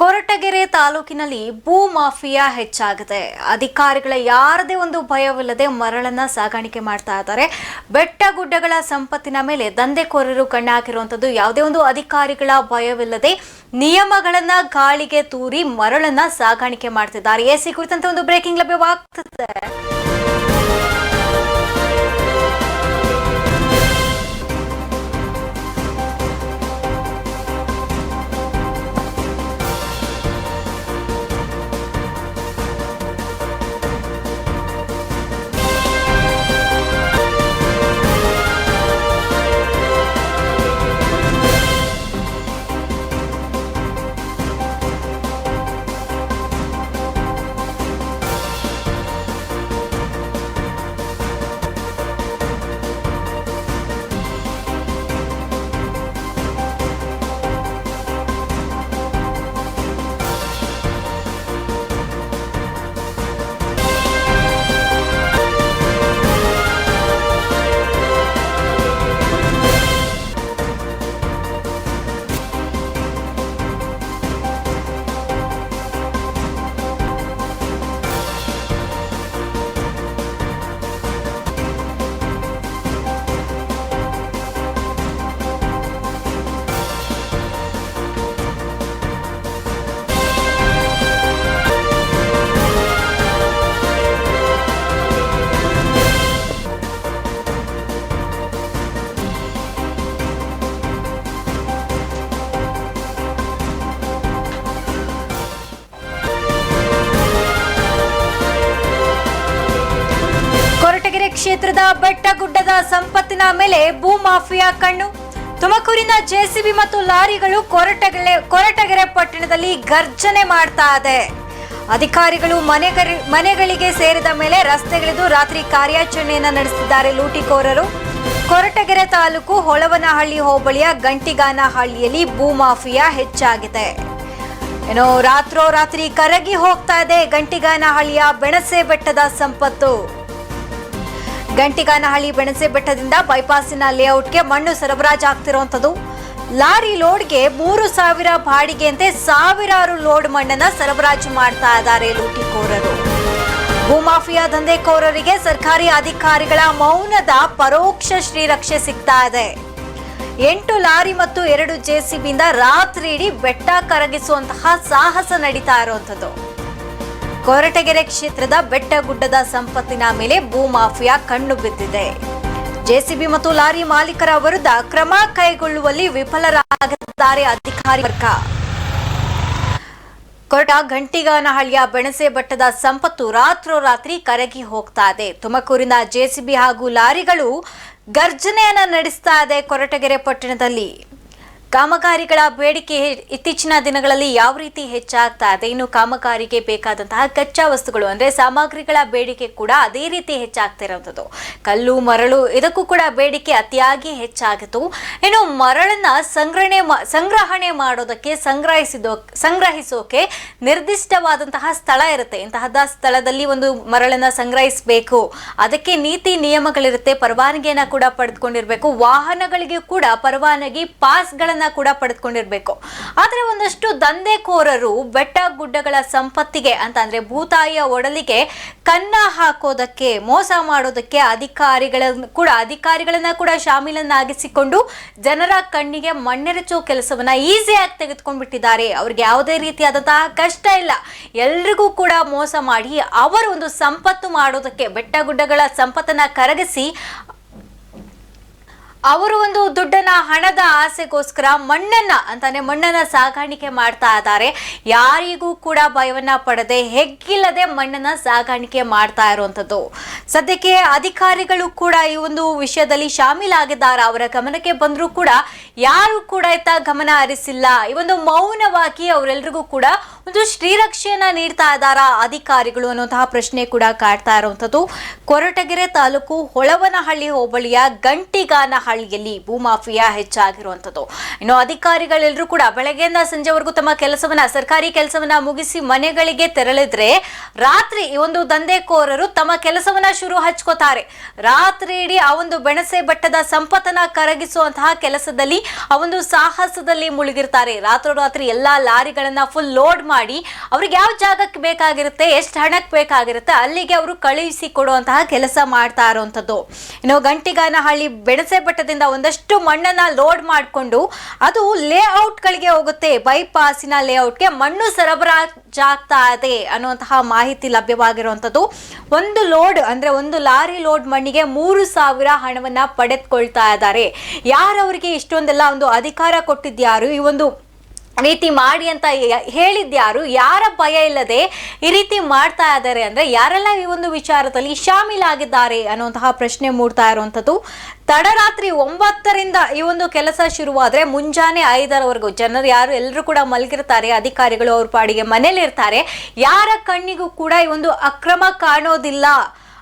ಕೊರಟಗೆರೆ ತಾಲೂಕಿನಲ್ಲಿ ಭೂ ಮಾಫಿಯಾ ಹೆಚ್ಚಾಗಿದೆ. ಅಧಿಕಾರಿಗಳ ಯಾರದೇ ಒಂದು ಭಯವಿಲ್ಲದೆ ಮರಳನ್ನ ಸಾಗಾಣಿಕೆ ಮಾಡ್ತಾ ಇದ್ದಾರೆ. ಬೆಟ್ಟ ಗುಡ್ಡಗಳ ಸಂಪತ್ತಿನ ಮೇಲೆ ದಂಧೆಕೋರರು ಕಣ್ಣಾಕಿರುವಂಥದ್ದು ಯಾವುದೇ ಒಂದು ಅಧಿಕಾರಿಗಳ ಭಯವಿಲ್ಲದೆ ನಿಯಮಗಳನ್ನ ಗಾಳಿಗೆ ತೂರಿ ಮರಳನ್ನ ಸಾಗಾಣಿಕೆ ಮಾಡ್ತಿದ್ದಾರೆ. ಎಸಿ ಕುರಿತಂತೆ ಒಂದು ಬ್ರೇಕಿಂಗ್ ಲಭ್ಯವಾಗ್ತದೆ. ಸಂಪತ್ತಿನ ಮೇಲೆ ಭೂ ಮಾಫಿಯಾ ಕಣ್ಣು. ತುಮಕೂರಿನ ಜೆಸಿಬಿ ಮತ್ತು ಲಾರಿಗಳು ಕೊರಟಗೆರೆ ಕೊರಟಗೆರೆ ಪಟ್ಟಣದಲ್ಲಿ ಗರ್ಜನೆ ಮಾಡ್ತಾ ಇದೆ. ಅಧಿಕಾರಿಗಳು ಮನೆಗರಿ, ಮನೆಗಳಿಗೆ ಸೇರಿದ ಮೇಲೆ ರಸ್ತೆಗಿಳಿದು ರಾತ್ರಿ ಕಾರ್ಯಾಚರಣೆಯನ್ನ ನಡೆಸಿದ್ದಾರೆ ಲೂಟಿಕೋರರು. ಕೊರಟಗೆರೆ ತಾಲೂಕು ಹೊಳವನಹಳ್ಳಿ ಹೋಬಳಿಯ ಗಂಟಿಗಾನಹಳ್ಳಿಯಲ್ಲಿ ಭೂ ಮಾಫಿಯಾ ಹೆಚ್ಚಾಗಿದೆ. ಏನೋ ರಾತ್ರೋ ರಾತ್ರಿ ಕರಗಿ ಹೋಗ್ತಾ ಇದೆ ಗಂಟಿಗಾನಹಳ್ಳಿಯ ಬೆಣಸೆ ಬೆಟ್ಟದ ಸಂಪತ್ತು. ಗಂಟಿಗಾನಹಳ್ಳಿ ಬೆಣಸೆ ಬೆಟ್ಟದಿಂದ ಬೈಪಾಸಿನ ಲೇಔಟ್ಗೆ ಮಣ್ಣು ಸರಬರಾಜು ಆಗ್ತಿರುವಂಥದ್ದು ಲಾರಿ ಲೋಡ್ಗೆ ಮೂರು ಸಾವಿರ ಬಾಡಿಗೆಯಂತೆ ಸಾವಿರಾರು ಲೋಡ್ ಮಣ್ಣನ್ನ ಸರಬರಾಜು ಮಾಡ್ತಾ ಇದ್ದಾರೆ ಲೂಟಿಕೋರರು. ಭೂಮಾಫಿಯಾ ದಂಧೆಕೋರರಿಗೆ ಸರ್ಕಾರಿ ಅಧಿಕಾರಿಗಳ ಮೌನದ ಪರೋಕ್ಷ ಶ್ರೀರಕ್ಷೆ ಸಿಗ್ತಾ ಇದೆ. ಎಂಟು ಲಾರಿ ಮತ್ತು ಎರಡು ಜೆಸಿಬಿಯಿಂದ ರಾತ್ರಿ ಇಡೀ ಬೆಟ್ಟ ಕರಗಿಸುವಂತಹ ಸಾಹಸ ನಡೀತಾ ಇರುವಂಥದ್ದು ಕೊರಟಗೆರೆ ಕ್ಷೇತ್ರದ ಬೆಟ್ಟಗುಡ್ಡದ ಸಂಪತ್ತಿನ ಮೇಲೆ ಭೂ ಮಾಫಿಯಾ ಕಣ್ಣು ಬಿದ್ದಿದೆ. ಜೆಸಿಬಿ ಮತ್ತು ಲಾರಿ ಮಾಲೀಕರ ವಿರುದ್ಧ ಕ್ರಮ ಕೈಗೊಳ್ಳುವಲ್ಲಿ ವಿಫಲರಾಗಿದ್ದಾರೆ ಅಧಿಕಾರಿ ವರ್ಗ. ಕೊರಟ ಗಂಟಿಗಾನಹಳ್ಳಿಯ ಬೆಣಸೆ ಬೆಟ್ಟದ ಸಂಪತ್ತು ರಾತ್ರೋರಾತ್ರಿ ಕರಗಿ ಹೋಗ್ತಾ ಇದೆ. ತುಮಕೂರಿನ ಜೆಸಿಬಿ ಹಾಗೂ ಲಾರಿಗಳು ಗರ್ಜನೆಯನ್ನ ನಡೆಸ್ತಾ ಇದೆ ಕೊರಟಗೆರೆ ಪಟ್ಟಣದಲ್ಲಿ. ಕಾಮಗಾರಿಗಳ ಬೇಡಿಕೆ ಇತ್ತೀಚಿನ ದಿನಗಳಲ್ಲಿ ಯಾವ ರೀತಿ ಹೆಚ್ಚಾಗ್ತಾ ಇದೆ? ಇನ್ನು ಕಾಮಗಾರಿಗೆ ಬೇಕಾದಂತಹ ಕಚ್ಚಾ ವಸ್ತುಗಳು ಅಂದ್ರೆ ಸಾಮಗ್ರಿಗಳ ಬೇಡಿಕೆ ಕೂಡ ಅದೇ ರೀತಿ ಹೆಚ್ಚಾಗ್ತಿರೋದು ಕಲ್ಲು, ಮರಳು ಇದಕ್ಕೂ ಕೂಡ ಬೇಡಿಕೆ ಅತಿಯಾಗಿ ಹೆಚ್ಚಾಗಿತ್ತು. ಇನ್ನು ಮರಳನ್ನ ಸಂಗ್ರಹಣೆ ಸಂಗ್ರಹಣೆ ಮಾಡೋದಕ್ಕೆ ಸಂಗ್ರಹಿಸಿದೋ, ಸಂಗ್ರಹಿಸೋಕೆ ನಿರ್ದಿಷ್ಟವಾದಂತಹ ಸ್ಥಳ ಇರುತ್ತೆ. ಇಂತಹದ ಸ್ಥಳದಲ್ಲಿ ಒಂದು ಮರಳನ್ನ ಸಂಗ್ರಹಿಸಬೇಕು. ಅದಕ್ಕೆ ನೀತಿ ನಿಯಮಗಳಿರುತ್ತೆ. ಪರವಾನಗಿಯನ್ನ ಕೂಡ ಪಡೆದುಕೊಂಡಿರ್ಬೇಕು. ವಾಹನಗಳಿಗೆ ಕೂಡ ಪರವಾನಗಿ, ಪಾಸ್ಗಳನ್ನ ಕೂಡ ಪಡೆದುಕೊಂಡಿರ್ಬೇಕು. ಆದ್ರೆ ಒಂದಷ್ಟು ದಂಧೆಕೋರರು ಬೆಟ್ಟ ಗುಡ್ಡಗಳ ಸಂಪತ್ತಿಗೆ ಅಂತ ಅಂದ್ರೆ ಭೂತಾಯಿಯ ಒಡಲಿಗೆ ಕನ್ನ ಹಾಕೋದಕ್ಕೆ, ಮೋಸ ಮಾಡೋದಕ್ಕೆ ಅಧಿಕಾರಿಗಳನ್ನ ಕೂಡ ಅಧಿಕಾರಿಗಳನ್ನ ಕೂಡ ಶಾಮೀಲನ್ನಾಗಿಸಿಕೊಂಡು ಜನರ ಕಣ್ಣಿಗೆ ಮಣ್ಣೆರಚೋ ಕೆಲಸವನ್ನ ಈಸಿಯಾಗಿ ತೆಗೆದುಕೊಂಡ್ಬಿಟ್ಟಿದ್ದಾರೆ. ಅವ್ರಿಗೆ ಯಾವುದೇ ರೀತಿಯಾದಂತಹ ಕಷ್ಟ ಇಲ್ಲ. ಎಲ್ರಿಗೂ ಕೂಡ ಮೋಸ ಮಾಡಿ ಅವರು ಒಂದು ಸಂಪತ್ತು ಮಾಡೋದಕ್ಕೆ, ಬೆಟ್ಟ ಗುಡ್ಡಗಳ ಸಂಪತ್ತನ್ನ ಕರಗಿಸಿ ಅವರು ಒಂದು ದುಡ್ಡನ್ನ, ಹಣದ ಆಸೆಗೋಸ್ಕರ ಮಣ್ಣನ್ನ ಅಂತಾನೆ ಮಣ್ಣನ್ನ ಸಾಗಾಣಿಕೆ ಮಾಡ್ತಾ ಇದ್ದಾರೆ. ಯಾರಿಗೂ ಕೂಡ ಭಯವನ್ನ ಪಡದೆ ಹೆಗ್ಗಿಲ್ಲದೆ ಮಣ್ಣನ್ನ ಸಾಗಾಣಿಕೆ ಮಾಡ್ತಾ ಇರುವಂತದ್ದು ಸದ್ಯಕ್ಕೆ ಅಧಿಕಾರಿಗಳು ಕೂಡ ಈ ಒಂದು ವಿಷಯದಲ್ಲಿ ಶಾಮೀಲಾಗಿದ್ದಾರೆ. ಅವರ ಗಮನಕ್ಕೆ ಬಂದರೂ ಕೂಡ ಯಾರು ಕೂಡ ಇತ್ತ ಗಮನ ಹರಿಸಿಲ್ಲ. ಈ ಒಂದು ಮೌನವಾಗಿ ಅವರೆಲ್ಲರಿಗೂ ಕೂಡ ಒಂದು ಶ್ರೀರಕ್ಷೆಯನ್ನ ನೀಡ್ತಾ ಇದ್ದಾರಾ ಅಧಿಕಾರಿಗಳು ಅನ್ನುವಂತಹ ಪ್ರಶ್ನೆ ಕೂಡ ಕಾಡ್ತಾ ಇರುವಂಥದ್ದು. ಕೊರಟಗೆರೆ ತಾಲೂಕು ಹೊಳವನಹಳ್ಳಿ ಹೋಬಳಿಯ ಗಂಟಿಗಾನಹಳ್ಳಿಯಲ್ಲಿ ಭೂಮಾಫಿಯಾ ಹೆಚ್ಚಾಗಿರುವಂಥದ್ದು. ಇನ್ನು ಅಧಿಕಾರಿಗಳೆಲ್ಲರೂ ಕೂಡ ಬೆಳಗ್ಗೆಯಿಂದ ಸಂಜೆವರೆಗೂ ತಮ್ಮ ಕೆಲಸವನ್ನ, ಸರ್ಕಾರಿ ಕೆಲಸವನ್ನ ಮುಗಿಸಿ ಮನೆಗಳಿಗೆ ತೆರಳಿದ್ರೆ ರಾತ್ರಿ ಈ ಒಂದು ದಂಧೆಕೋರರು ತಮ್ಮ ಕೆಲಸವನ್ನ ಶುರು ಹಚ್ಕೋತಾರೆ. ರಾತ್ರಿ ಇಡೀ ಆ ಒಂದು ಬೆಣಸೆ ಬೆಟ್ಟದ ಸಂಪತ್ತನ್ನ ಕರಗಿಸುವಂತಹ ಕೆಲಸದಲ್ಲಿ ಆ ಒಂದು ಸಾಹಸದಲ್ಲಿ ಮುಳುಗಿರ್ತಾರೆ. ರಾತ್ರೋರಾತ್ರಿ ಎಲ್ಲಾ ಲಾರಿಗಳನ್ನ ಫುಲ್ ಲೋಡ್ ಮಾಡಿ ಅವ್ರಿಗೆ ಯಾವ ಜಾಗಕ್ಕೆ ಬೇಕಾಗಿರುತ್ತೆ, ಎಷ್ಟು ಹಣಕ್ಕೆ ಬೇಕಾಗಿರುತ್ತೆ ಅಲ್ಲಿಗೆ ಅವರು ಕಳುಹಿಸಿ ಕೊಡುವಂತಹ ಕೆಲಸ ಮಾಡ್ತಾ ಇರುವಂಥದ್ದು. ಇನ್ನು ಗಂಟಿಗಾನಹಳ್ಳಿ ಬೆಣಸೆ ಬೆಟ್ಟದಿಂದ ಒಂದಷ್ಟು ಮಣ್ಣನ್ನ ಲೋಡ್ ಮಾಡಿಕೊಂಡು ಅದು ಲೇಔಟ್ಗಳಿಗೆ ಹೋಗುತ್ತೆ. ಬೈಪಾಸಿನ ಲೇಔಟ್ಗೆ ಮಣ್ಣು ಸರಬರಾಜಾಗ್ತಾ ಇದೆ ಅನ್ನುವಂತಹ ಮಾಹಿತಿ ಲಭ್ಯವಾಗಿರುವಂಥದ್ದು. ಒಂದು ಲೋಡ್ ಅಂದ್ರೆ ಒಂದು ಲಾರಿ ಲೋಡ್ ಮಣ್ಣಿಗೆ ಮೂರು ಸಾವಿರ ಹಣವನ್ನ ಪಡೆದುಕೊಳ್ತಾ ಇದ್ದಾರೆ. ಯಾರವರಿಗೆ ಇಷ್ಟೊಂದೆಲ್ಲ ಒಂದು ಅಧಿಕಾರ ಕೊಟ್ಟಿದ್ಯಾರು? ಈ ಒಂದು ರೀತಿ ಮಾಡಿ ಅಂತ ಹೇಳಿದ್ಯಾರು ಯಾರ ಭಯ ಇಲ್ಲದೆ ಈ ರೀತಿ ಮಾಡ್ತಾ ಇದ್ದಾರೆ ಅಂದ್ರೆ ಯಾರೆಲ್ಲ ಈ ಒಂದು ವಿಚಾರದಲ್ಲಿ ಶಾಮೀಲಾಗಿದ್ದಾರೆ ಅನ್ನುವಂತಹ ಪ್ರಶ್ನೆ ಮೂಡ್ತಾ ಇರುವಂಥದ್ದು. ತಡರಾತ್ರಿ ಒಂಬತ್ತರಿಂದ ಈ ಒಂದು ಕೆಲಸ ಶುರುವಾದ್ರೆ ಮುಂಜಾನೆ ಐದರವರೆಗೂ ಜನರು ಯಾರು ಎಲ್ಲರೂ ಕೂಡ ಮಲಗಿರ್ತಾರೆ, ಅಧಿಕಾರಿಗಳು ಅವ್ರ ಪಾಡಿಗೆ ಮನೇಲಿ ಇರ್ತಾರೆ ಯಾರ ಕಣ್ಣಿಗೂ ಕೂಡ ಈ ಒಂದು ಅಕ್ರಮ ಕಾಣೋದಿಲ್ಲ.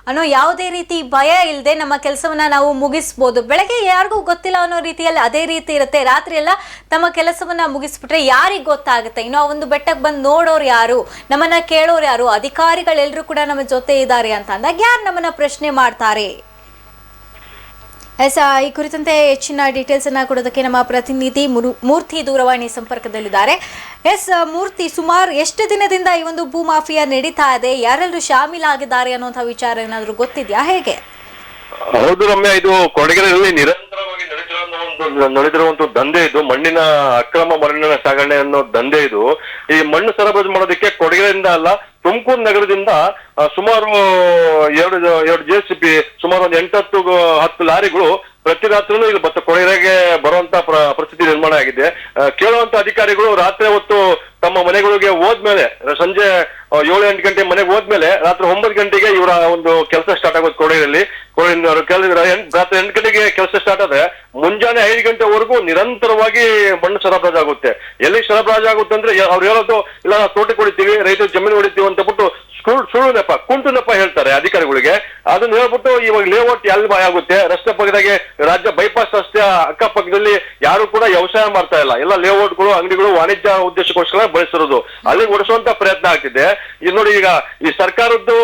ಅನ್ನೋ ಯಾವುದೇ ರೀತಿ ಭಯ ಇಲ್ಲದೆ ನಮ್ಮ ಕೆಲಸವನ್ನ ನಾವು ಮುಗಿಸ್ಬೋದು. ಬೆಳಗ್ಗೆ ಯಾರಿಗೂ ಗೊತ್ತಿಲ್ಲ ಅನ್ನೋ ರೀತಿಯಲ್ಲಿ ಅದೇ ರೀತಿ ಇರುತ್ತೆ. ರಾತ್ರಿ ಎಲ್ಲ ತಮ್ಮ ಕೆಲಸವನ್ನ ಮುಗಿಸ್ಬಿಟ್ರೆ ಯಾರಿಗೆ ಗೊತ್ತಾಗುತ್ತೆ? ಇನ್ನು ಒಂದು ಬೆಟ್ಟಕ್ಕೆ ಬಂದು ನೋಡೋರು ಯಾರು? ನಮ್ಮನ್ನ ಕೇಳೋರು ಯಾರು? ಅಧಿಕಾರಿಗಳೆಲ್ಲರೂ ಕೂಡ ನಮ್ಮ ಜೊತೆ ಇದ್ದಾರೆ ಅಂತ ಅಂದಾಗ ಯಾರು ನಮ್ಮನ್ನ ಪ್ರಶ್ನೆ ಮಾಡ್ತಾರೆ? ಎಸ್ ಈ ಕುರಿತಂತೆ ಹೆಚ್ಚಿನ ಡೀಟೇಲ್ಸ್ ಅನ್ನ ಕೊಡೋದಕ್ಕೆ ನಮ್ಮ ಪ್ರತಿನಿಧಿ ಮೂರ್ತಿ ದೂರವಾಣಿ ಸಂಪರ್ಕದಲ್ಲಿದ್ದಾರೆ. ಎಸ್ ಮೂರ್ತಿ, ಸುಮಾರು ಎಷ್ಟು ದಿನದಿಂದ ಈ ಒಂದು ಭೂ ಮಾಫಿಯಾ ನಡೀತಾ ಇದೆ? ಯಾರೆಲ್ಲರೂ ಶಾಮೀಲಾಗಿದ್ದಾರೆ ಅನ್ನೋಂಥ ವಿಚಾರ ಏನಾದರೂ ಗೊತ್ತಿದೆಯಾ? ಹೇಗೆ? ಹೌದು ರಮ್ಯಾ, ಇದು ಕೊಡಗಿನಲ್ಲಿ ನಿರಂತರವಾಗಿ ನಡೆದಿರುವಂತ ದಂಧೆ ಇದು. ಮಣ್ಣಿನ ಅಕ್ರಮ ಮಣ್ಣಿನ ಸಾಗಣೆ ಅನ್ನೋ ದಂಧೆ ಇದು. ಈ ಮಣ್ಣು ಸರಬರಾಜು ಮಾಡೋದಕ್ಕೆ ಕೊಡಗಿನಿಂದ ಅಲ್ಲ ತುಮಕೂರು ನಗರದಿಂದ ಸುಮಾರು ಎರಡು ಎರಡು ಜೆ ಸಿ ಪಿ ಸುಮಾರು ಒಂದು ಎಂಟತ್ತು ಹತ್ತು ಲಾರಿಗಳು ಪ್ರತಿ ರಾತ್ರಿನೂ ಇಲ್ಲಿ ಬತ್ತ ಕೊಳೆರೆಗೆ ಬರುವಂತ ಪ್ರ- ಪರಿಸ್ಥಿತಿ ನಿರ್ಮಾಣ ಆಗಿದೆ. ಕೇಳುವಂತ ಅಧಿಕಾರಿಗಳು ರಾತ್ರಿ ಹೊತ್ತು ತಮ್ಮ ಮನೆಗಳಿಗೆ ಹೋದ್ಮೇಲೆ, ಸಂಜೆ ಏಳು ಎಂಟು ಗಂಟೆ ಮನೆಗೆ ಹೋದ್ಮೇಲೆ ರಾತ್ರಿ ಒಂಬತ್ತು ಗಂಟೆಗೆ ಇವರ ಒಂದು ಕೆಲಸ ಸ್ಟಾರ್ಟ್ ಆಗೋದು ಎಂಟ್- ರಾತ್ರಿ ಎಂಟು ಗಂಟೆಗೆ ಕೆಲಸ ಸ್ಟಾರ್ಟ್ ಆದ್ರೆ ಮುಂಜಾನೆ ಐದು ಗಂಟೆವರೆಗೂ ನಿರಂತರವಾಗಿ ಮಣ್ಣು ಸರಬರಾಜು ಆಗುತ್ತೆ ಎಲ್ಲಿ ಸರಬರಾಜಾಗುತ್ತೆ ಅಂದ್ರೆ, ಅವ್ರು ಹೇಳೋದು, ಇಲ್ಲ ತೋಟಕ್ಕೆ ಹೊಡಿತೀವಿ, ರೈತರು ಜಮೀನು ಹೊಡಿತೀವಿ ಅಂತ ಬಿಟ್ಟು ಸುಳ್ಳು ಸುಳ್ಳು ನೆಪ ಕುಂಟು ನೆಪ ಹೇಳ್ತಾರೆ ಅಧಿಕಾರಿಗಳಿಗೆ. ಅದನ್ನ ಹೇಳ್ಬಿಟ್ಟು ಇವಾಗ ಲೇಔಟ್ ಎಲ್ಲಿ ಆಗುತ್ತೆ? ರಸ್ತೆ ಪಕ್ಕದಾಗೆ ರಾಜ್ಯ ಬೈಪಾಸ್ ರಸ್ತೆ ಅಕ್ಕಪಕ್ಕದಲ್ಲಿ ಯಾರು ಕೂಡ ವ್ಯವಸಾಯ ಮಾಡ್ತಾ ಇಲ್ಲ. ಎಲ್ಲ ಲೇಔಟ್ಗಳು ಅಂಗಡಿಗಳು ವಾಣಿಜ್ಯ ಉದ್ದೇಶಕ್ಕೋಸ್ಕರ ಬಳಸಿರೋದು. ಅಲ್ಲಿ ಓಡಿಸುವಂತ ಪ್ರಯತ್ನ ಆಗ್ತಿದೆ. ಇದು ನೋಡಿ ಈಗ ಈ ಸರ್ಕಾರದ್ದು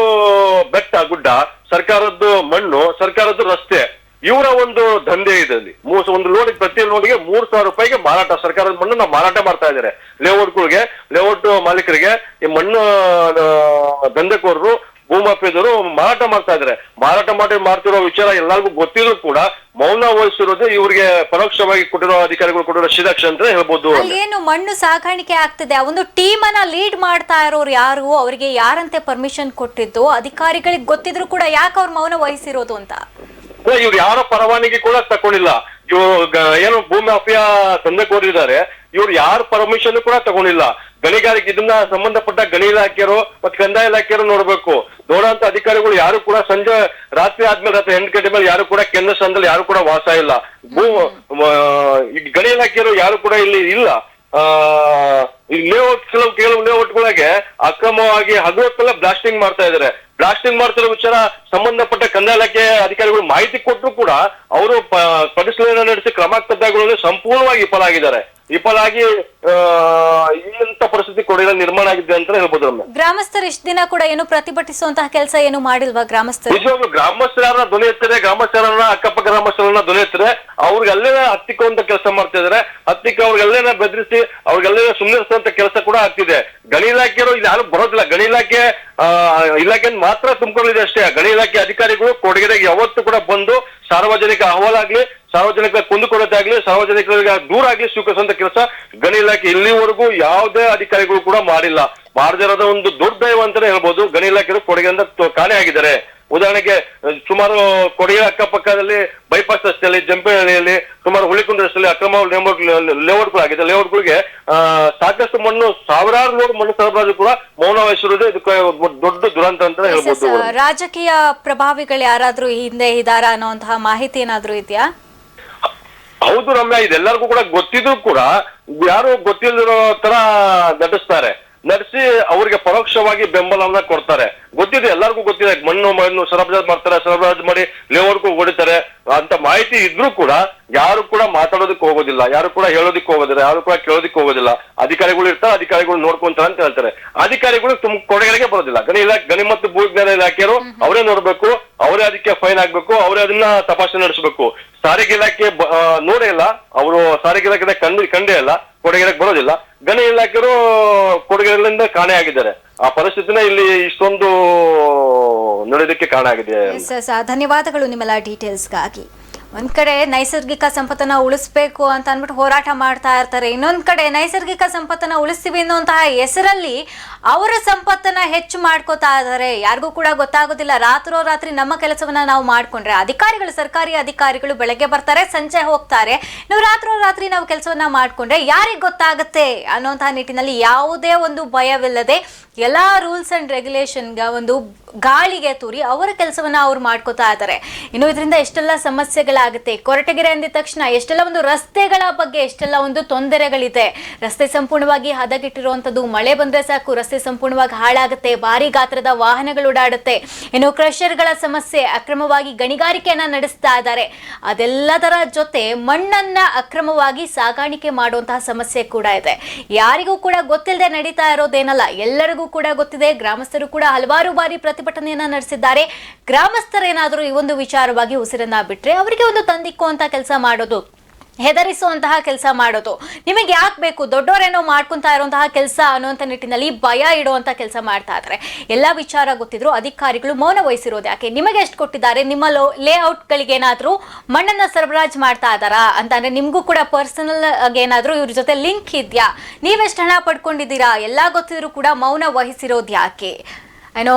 ಬೆಟ್ಟ, ಗುಡ್ಡ, ಸರ್ಕಾರದ್ದು ಮಣ್ಣು, ಸರ್ಕಾರದ್ದು ರಸ್ತೆ. ಇವರ ಒಂದು ದಂಧೆ ಇದೆ ಮೂರ್ ಒಂದು ಲೋಡ್ ಪ್ರತಿ ಲೋಡ್ಗೆ ಮೂರ್ ಸಾವಿರ ರೂಪಾಯಿಗೆ ಮಾರಾಟ ಸರ್ಕಾರದ ನಾವು ಮಾರಾಟ ಮಾಡ್ತಾ ಇದ್ದಾರೆ. ಲೇಔಟ್ಗಳಿಗೆ ಲೇಔಟ್ ಮಾಲೀಕರಿಗೆ ಈ ಮಣ್ಣು ದಂಧೆಕೋರರು ಭೂಮಾಫಿಯದವರು ಮಾರಾಟ ಮಾಡ್ತಾ ಇದ್ದಾರೆ. ಮಾರಾಟ ಮಾಡಿ ಮಾಡ್ತಿರೋ ವಿಚಾರ ಎಲ್ಲರಿಗೂ ಗೊತ್ತಿದ್ರು ಕೂಡ ಮೌನ ವಹಿಸಿರೋದು ಇವರಿಗೆ ಪರೋಕ್ಷವಾಗಿ ಕೊಟ್ಟಿರೋ ಅಧಿಕಾರಿಗಳು ಕೊಟ್ಟಿರೋ ಶಿರಾಕ್ಷ ಅಂತ ಹೇಳ್ಬೋದು ಏನು ಮಣ್ಣು ಸಾಗಾಣಿಕೆ ಆಗ್ತಿದೆ? ಆ ಒಂದು ಟೀಮ್ ಅನ್ನ ಲೀಡ್ ಮಾಡ್ತಾ ಇರೋರು ಯಾರು? ಅವರಿಗೆ ಯಾರಂತೆ ಪರ್ಮಿಷನ್ ಕೊಟ್ಟಿದ್ದು? ಅಧಿಕಾರಿಗಳಿಗೆ ಗೊತ್ತಿದ್ರು ಕೂಡ ಯಾಕೆ ಅವ್ರು ಮೌನ ವಹಿಸಿರೋದು ಅಂತ? ಅಲ್ಲ, ಇವ್ರು ಯಾರ ಪರವಾನಗಿ ಕೂಡ ತಕೊಂಡಿಲ್ಲ. ಇವ್ರು ಏನು ಭೂಮಿ ಮಾಫಿಯಾ ತಂದೆ ಕೋರಿದ್ದಾರೆ ಇವ್ರು ಯಾರ ಪರ್ಮಿಷನ್ ಕೂಡ ತಗೊಂಡಿಲ್ಲ. ಗಣಿಗಾರಿಕೆ ಇದನ್ನ ಸಂಬಂಧಪಟ್ಟ ಗಣಿ ಇಲಾಖೆಯರು ಮತ್ತೆ ಕಂದಾಯ ಇಲಾಖೆಯರು ನೋಡ್ಬೇಕು. ದೊಡ್ಡಂತ ಅಧಿಕಾರಿಗಳು ಯಾರು ಕೂಡ ಸಂಜೆ ರಾತ್ರಿ ಆದ್ಮೇಲೆ ಅಥವಾ ಎಂಟು ಗಂಟೆ ಮೇಲೆ ಯಾರು ಕೂಡ ಕೇಂದ್ರ ಸ್ಥಾನದಲ್ಲಿ ಯಾರು ಕೂಡ ವಾಸ ಇಲ್ಲ. ಭೂ ಗಣಿ ಇಲಾಖೆಯರು ಯಾರು ಕೂಡ ಇಲ್ಲಿ ಇಲ್ಲ. ಈ ಲೇಔಟ್ ಕೆಲವು ಕೆಲವು ಲೇಔಟ್ಗಳಿಗೆ ಅಕ್ರಮವಾಗಿ ಹಗುರಕ್ಕೆಲ್ಲ ಬ್ಲಾಸ್ಟಿಂಗ್ ಮಾಡ್ತಾ ಇದ್ದಾರೆ ಬ್ಲಾಸ್ಟಿಂಗ್ ಮಾಡ್ತಿರೋ ವಿಚಾರ ಸಂಬಂಧಪಟ್ಟ ಕಂದಾಯ ಇಲಾಖೆ ಅಧಿಕಾರಿಗಳು ಮಾಹಿತಿ ಕೊಟ್ಟರು ಕೂಡ ಅವರು ಪರಿಶೀಲನೆ ನಡೆಸಿ ಕ್ರಮ ಕದ್ದಾಗುಗಳಲ್ಲಿ ಸಂಪೂರ್ಣವಾಗಿ ವಿಫಲಾಗಿದ್ದಾರೆ ವಿಫಲಾಗಿ ಇಂಥ ಪರಿಸ್ಥಿತಿ ಕೊಡಗಿನ ನಿರ್ಮಾಣ ಆಗಿದೆ ಅಂತ ಹೇಳ್ಬೋದು ಗ್ರಾಮಸ್ಥರು ಇಷ್ಟು ದಿನ ಕೂಡ ಏನು ಪ್ರತಿಭಟಿಸುವಂತಹ ಕೆಲಸ ಏನು ಮಾಡಿಲ್ವಾ ಗ್ರಾಮಸ್ಥರು? ನಿಜವಾಗ್ಲೂ ಗ್ರಾಮಸ್ಥರನ್ನ ಧ್ವನಿ ಎತ್ತಾರೆ ಗ್ರಾಮಸ್ಥರನ್ನ ಅಕ್ಕಪಕ್ಕ ಗ್ರಾಮಸ್ಥರನ್ನ ಧ್ವನಿ ಎತ್ತಾರೆ ಅವ್ರಿಗೆ ಅಲ್ಲೇನೆ ಹತ್ತಿಕ್ಕುವಂತ ಕೆಲಸ ಮಾಡ್ತಾ ಇದಾರೆ. ಹತ್ತಿಕ್ಕ ಅವ್ರಿಗೆಲ್ಲೇನ ಬೆದರಿಸಿ ಅವ್ರಿಗೆಲ್ಲೇ ಸುಮ್ಮನಿರಿಸುವಂತ ಕೆಲಸ ಕೂಡ ಆಗ್ತಿದೆ. ಗಣಿ ಇಲಾಖೆಯವರು ಇಲ್ಲಿ ಯಾರು ಬರೋದಿಲ್ಲ. ಗಣಿ ಇಲಾಖೆ ಇಲಾಖೆ ಮಾತ್ರ ತುಂಬಿಕೊಂಡಿದೆ ಅಷ್ಟೇ. ಗಣಿ ಇಲಾಖೆ ಅಧಿಕಾರಿಗಳು ಕೊಡಗಿಗೆ ಯಾವತ್ತೂ ಕೂಡ ಬಂದು ಸಾರ್ವಜನಿಕ ಅಹವಾಲಾಗ್ಲಿ ಸಾರ್ವಜನಿಕರ ಕುಂದುಕೊರತೆ ಸಾರ್ವಜನಿಕರಿಗೆ ದೂರ ಆಗಲಿ ಸ್ವೀಕರಿಸುವಂತ ಕೆಲಸ ಗಣಿ ಇಲಾಖೆ ಇಲ್ಲಿವರೆಗೂ ಯಾವುದೇ ಅಧಿಕಾರಿಗಳು ಕೂಡ ಮಾಡಿಲ್ಲ. ಮಾಡದಿರೋದ ಒಂದು ದುರ್ದೈವ ಅಂತಾನೆ ಹೇಳ್ಬೋದು. ಗಣಿ ಇಲಾಖೆ ಕೊಡುಗೆಯಿಂದ ಕಾಣೆ ಆಗಿದ್ದಾರೆ. ಉದಾಹರಣೆಗೆ ಸುಮಾರು ಕೊಡಗಿನ ಅಕ್ಕಪಕ್ಕದಲ್ಲಿ ಬೈಪಾಸ್ ರಸ್ತೆಯಲ್ಲಿ ಜಂಪೇಹಳ್ಳಿಯಲ್ಲಿ ಸುಮಾರು ಹುಳಿಕುಂದ ರಸ್ತೆಯಲ್ಲಿ ಅಕ್ರಮ ಲೇಔಟ್ ಲೇಔಟ್ಗಳಾಗಿದೆ ಲೇಔಟ್ಗಳಿಗೆ ಆ, ಸಾಕಷ್ಟು ಮಣ್ಣು ಸಾವಿರಾರು ಲೋಡ್ ಮಣ್ಣು ಸರಬರಾಜು ಕೂಡ ಮೌನ ವಹಿಸಿರುವುದು ಇದಕ್ಕೆ ದೊಡ್ಡ ದುರಂತ ಅಂತ ಹೇಳ್ಬೋದು. ರಾಜಕೀಯ ಪ್ರಭಾವಿಗಳು ಯಾರಾದ್ರೂ ಹಿಂದೆ ಇದಾರ ಅನ್ನುವಂತಹ ಮಾಹಿತಿ ಏನಾದ್ರೂ ಇದೆಯಾ? ಹೌದು ರಮ್ಯಾ, ಇದೆಲ್ಲರಿಗೂ ಕೂಡ ಗೊತ್ತಿದ್ರು ಕೂಡ ಯಾರು ಗೊತ್ತಿಲ್ಲದಿರೋ ತರ ನಟಿಸ್ತಾರೆ. ನಟಿಸಿ ಪರೋಕ್ಷವಾಗಿ ಬೆಂಬಲವನ್ನ ಕೊಡ್ತಾರೆ. ಗೊತ್ತಿದೆ, ಎಲ್ಲರಿಗೂ ಗೊತ್ತಿದೆ. ಮಣ್ಣು ಮಣ್ಣು, ಸರಬರಾಜು ಮಾಡ್ತಾರೆ, ಸರಬರಾಜು ಮಾಡಿ ಲೇವರ್ಗೂ ಹೊಡಿತಾರೆ ಅಂತ ಮಾಹಿತಿ ಇದ್ರೂ ಕೂಡ ಯಾರು ಕೂಡ ಮಾತಾಡೋದಕ್ಕೆ ಹೋಗೋದಿಲ್ಲ. ಯಾರು ಕೂಡ ಹೇಳೋದಕ್ಕೆ ಹೋಗೋದಿಲ್ಲ. ಯಾರು ಕೂಡ ಕೇಳೋದಕ್ಕೆ ಹೋಗೋದಿಲ್ಲ. ಅಧಿಕಾರಿಗಳು ಇರ್ತಾರೆ, ಅಧಿಕಾರಿಗಳು ನೋಡ್ಕೊಂತಾರೆ ಅಂತ ಹೇಳ್ತಾರೆ. ಅಧಿಕಾರಿಗಳು ತುಂಬ ಕೊಡಗಳಿಗೆ ಬರೋದಿಲ್ಲ. ಗಣಿ ಇಲಾಖೆ ಗಣಿ ಮತ್ತು ಭೂ ವಿಜ್ಞಾನ ಇಲಾಖೆಯವರು ಅವರೇ ನೋಡ್ಬೇಕು, ಅವರೇ ಅದಕ್ಕೆ ಫೈನ್ ಆಗ್ಬೇಕು ಅವರೇ ಅದನ್ನ ತಪಾಸಣೆ ನಡೆಸಬೇಕು. ಸಾರಿಗೆ ಇಲಾಖೆ ನೋಡೇ ಇಲ್ಲ. ಅವರು ಸಾರಿಗೆ ಇಲಾಖೆ ಕಂಡು, ಕಂಡೇ ಇಲ್ಲ. ಕೊಡಗೇರಕ್ಕೆ ಬರೋದಿಲ್ಲ. ಗಣಿ ಇಲಾಖೆಯವರು ಕೊಡಗೇರಿಂದ ಕಾಣೆ ಆಗಿದ್ದಾರೆ. ಆ ಪರಿಸ್ಥಿತಿನ ಇಲ್ಲಿ ಇಷ್ಟೊಂದು ನಡೆಯೋದಕ್ಕೆ ಕಾರಣ ಆಗಿದೆ. ಧನ್ಯವಾದಗಳು ನಿಮ್ಮೆಲ್ಲ ಡೀಟೇಲ್ಸ್ಗಾಗಿ. ಒಂದ್ ಕಡೆ ನೈಸರ್ಗಿಕ ಸಂಪತ್ತನ್ನ ಉಳಿಸ್ಬೇಕು ಅಂತ ಅಂದ್ಬಿಟ್ಟು ಹೋರಾಟ ಮಾಡ್ತಾ ಇರ್ತಾರೆ. ಇನ್ನೊಂದ್ ಕಡೆ ನೈಸರ್ಗಿಕ ಸಂಪತ್ತನ್ನ ಉಳಿಸ್ತೀವಿ ಅನ್ನುವಂತಹ ಹೆಸರಲ್ಲಿ ಅವರ ಸಂಪತ್ತನ್ನ ಹೆಚ್ಚು ಮಾಡ್ಕೋತಾ ಇದ್ದಾರೆ. ಯಾರಿಗೂ ಕೂಡ ಗೊತ್ತಾಗೋದಿಲ್ಲ. ರಾತ್ರೋ ರಾತ್ರಿ ನಮ್ಮ ಕೆಲಸವನ್ನ ನಾವು ಮಾಡ್ಕೊಂಡ್ರೆ ಅಧಿಕಾರಿಗಳು, ಸರ್ಕಾರಿ ಅಧಿಕಾರಿಗಳು ಬೆಳಗ್ಗೆ ಬರ್ತಾರೆ, ಸಂಜೆ ಹೋಗ್ತಾರೆ. ನೀವು ರಾತ್ರೋ ರಾತ್ರಿ ನಾವು ಕೆಲಸವನ್ನ ಮಾಡ್ಕೊಂಡ್ರೆ ಯಾರಿಗೆ ಗೊತ್ತಾಗುತ್ತೆ ಅನ್ನೋಂತಹ ನಿಟ್ಟಿನಲ್ಲಿ ಯಾವುದೇ ಒಂದು ಭಯವಿಲ್ಲದೆ ಎಲ್ಲ ರೂಲ್ಸ್ ಅಂಡ್ ರೆಗ್ಯುಲೇಷನ್ಗೆ ಒಂದು ಗಾಳಿಗೆ ತೂರಿ ಅವರ ಕೆಲಸವನ್ನ ಅವ್ರು ಮಾಡ್ಕೋತಾ ಇದ್ದಾರೆ ಇನ್ನು ಇದರಿಂದ ಎಷ್ಟೆಲ್ಲ ಸಮಸ್ಯೆಗಳಾಗುತ್ತೆ? ಕೊರಟಗೆರೆ ಅಂದಿದ ತಕ್ಷಣ ಎಷ್ಟೆಲ್ಲ ಒಂದು ರಸ್ತೆಗಳ ಬಗ್ಗೆ ಎಷ್ಟೆಲ್ಲ ಒಂದು ತೊಂದರೆಗಳಿದೆ? ರಸ್ತೆ ಸಂಪೂರ್ಣವಾಗಿ ಹದಗೆಟ್ಟಿರುವಂಥದ್ದು ಮಳೆ ಬಂದ್ರೆ ಸಾಕು, ರಸ್ತೆ ಸಂಪೂರ್ಣವಾಗಿ ಹಾಳಾಗುತ್ತೆ, ಭಾರಿ ಗಾತ್ರದ ವಾಹನಗಳು ಓಡಾಡುತ್ತೆ. ಇನ್ನು ಕ್ರಷರ್ಗಳ ಸಮಸ್ಯೆ, ಅಕ್ರಮವಾಗಿ ಗಣಿಗಾರಿಕೆಯನ್ನ ನಡೆಸ್ತಾ ಇದ್ದಾರೆ ಅದೆಲ್ಲದರ ಜೊತೆ ಮಣ್ಣನ್ನ ಅಕ್ರಮವಾಗಿ ಸಾಗಾಣಿಕೆ ಮಾಡುವಂತಹ ಸಮಸ್ಯೆ ಕೂಡ ಇದೆ. ಯಾರಿಗೂ ಕೂಡ ಗೊತ್ತಿಲ್ಲದೆ ನಡೀತಾ ಇರೋದೇನಲ್ಲ, ಎಲ್ಲರಿಗೂ ಕೂಡ ಗೊತ್ತಿದೆ. ಗ್ರಾಮಸ್ಥರು ಕೂಡ ಹಲವಾರು ಬಾರಿ ಪ್ರತಿಭಟನೆಯನ್ನ ನಡೆಸಿದ್ದಾರೆ. ಗ್ರಾಮಸ್ಥರೇನಾದರೂ ಈ ಒಂದು ವಿಚಾರವಾಗಿ ಉಸಿರನ್ನ ಬಿಟ್ರೆ ಅವರಿಗೆ ಒಂದು ತಂದಿಕ್ಕೋ ಅಂತ ಕೆಲಸ ಮಾಡೋದು ಹೆದರಿಸುವಂತಹ ಕೆಲಸ ಮಾಡೋದು. ನಿಮಗೆ ಯಾಕೆ ಬೇಕು? ದೊಡ್ಡವರೇನೋ ಮಾಡ್ಕೊತಾ ಇರುವಂತಹ ಕೆಲಸ ಅನ್ನುವಂಥ ನಿಟ್ಟಿನಲ್ಲಿ ಭಯ ಇಡುವಂಥ ಕೆಲಸ ಮಾಡ್ತಾ ಇದ್ದಾರೆ ಎಲ್ಲ ವಿಚಾರ ಗೊತ್ತಿದ್ರು ಅಧಿಕಾರಿಗಳು ಮೌನ ವಹಿಸಿರೋದು ಯಾಕೆ? ನಿಮಗೆ ಎಷ್ಟು ಕೊಟ್ಟಿದ್ದಾರೆ? ನಿಮ್ಮ ಲೋ ಲೇಔಟ್ಗಳಿಗೆ ಏನಾದರೂ ಮಣ್ಣನ್ನು ಸರಬರಾಜು ಮಾಡ್ತಾ ಇದ್ದಾರಾ ಅಂತಂದ್ರೆ ನಿಮಗೂ ಕೂಡ ಪರ್ಸನಲ್ ಏನಾದರೂ ಇವ್ರ ಜೊತೆ ಲಿಂಕ್ ಇದೆಯಾ? ನೀವೆಷ್ಟು ಹಣ ಪಡ್ಕೊಂಡಿದ್ದೀರಾ? ಎಲ್ಲ ಗೊತ್ತಿದ್ರು ಕೂಡ ಮೌನ ವಹಿಸಿರೋದು ಯಾಕೆ? ಏನೋ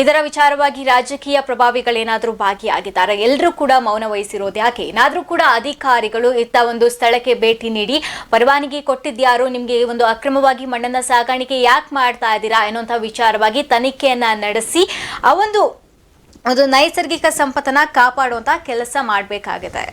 ಇದರ ವಿಚಾರವಾಗಿ ರಾಜಕೀಯ ಪ್ರಭಾವಿಗಳೇನಾದರೂ ಭಾಗಿಯಾಗಿದ್ದಾರೆ? ಎಲ್ಲರೂ ಕೂಡ ಮೌನ ವಹಿಸಿರೋದು ಯಾಕೆ? ಏನಾದರೂ ಕೂಡ ಅಧಿಕಾರಿಗಳು ಇತ್ತ ಒಂದು ಸ್ಥಳಕ್ಕೆ ಭೇಟಿ ನೀಡಿ, ಪರವಾನಗಿ ಕೊಟ್ಟಿದ್ಯಾರು? ನಿಮಗೆ ಒಂದು ಅಕ್ರಮವಾಗಿ ಮಣ್ಣನ್ನ ಸಾಗಾಣಿಕೆ ಯಾಕೆ ಮಾಡ್ತಾ ಇದ್ದೀರಾ ಅನ್ನೋಂಥ ವಿಚಾರವಾಗಿ ತನಿಖೆಯನ್ನ ನಡೆಸಿ, ಆ ಒಂದು ಒಂದು ನೈಸರ್ಗಿಕ ಸಂಪತ್ತನ್ನ ಕಾಪಾಡುವಂತ ಕೆಲಸ ಮಾಡಬೇಕಾಗಿದೆ